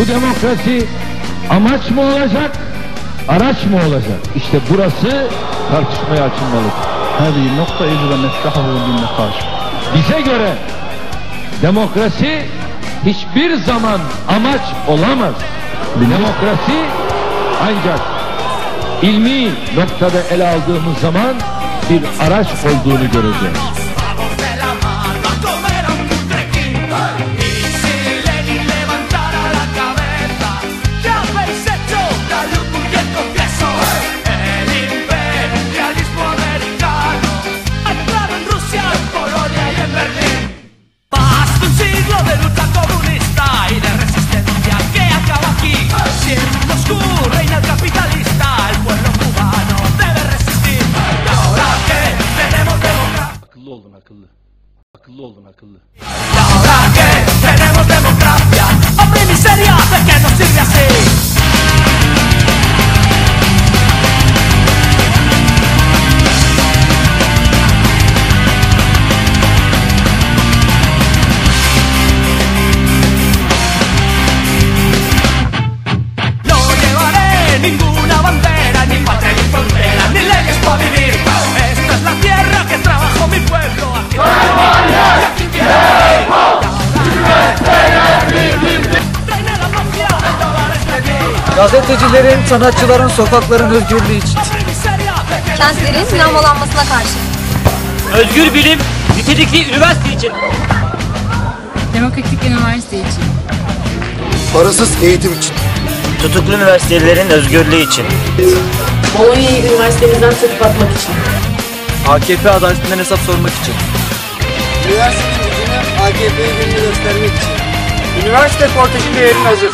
Bu demokrasi amaç mı olacak, araç mı olacak? İşte burası tartışmaya açılmalı. Hadi nokta ecra neftahu bin karşı. Bize göre demokrasi hiçbir zaman amaç olamaz. Demokrasi ancak ilmi noktada ele aldığımız zaman bir araç olduğunu göreceğiz. Akıllı olun akıllı. Akıllı olun akıllı. Gazetecilerin, sanatçıların, sokakların özgürlüğü için. Miseria, ¿de qué Kentlerin yağmalanmasına karşı. Özgür bilim, nitelikli üniversite için. Demokratik üniversite için. Parasız eğitim için. Tutuklu üniversitelerin özgürlüğü için. Polonya'yı üniversitemizden söküp atmak için. AKP adaletinden hesap sormak için. Üniversitenin gücünü AKP'ye göstermek için. Üniversite kortejin değerin hazır.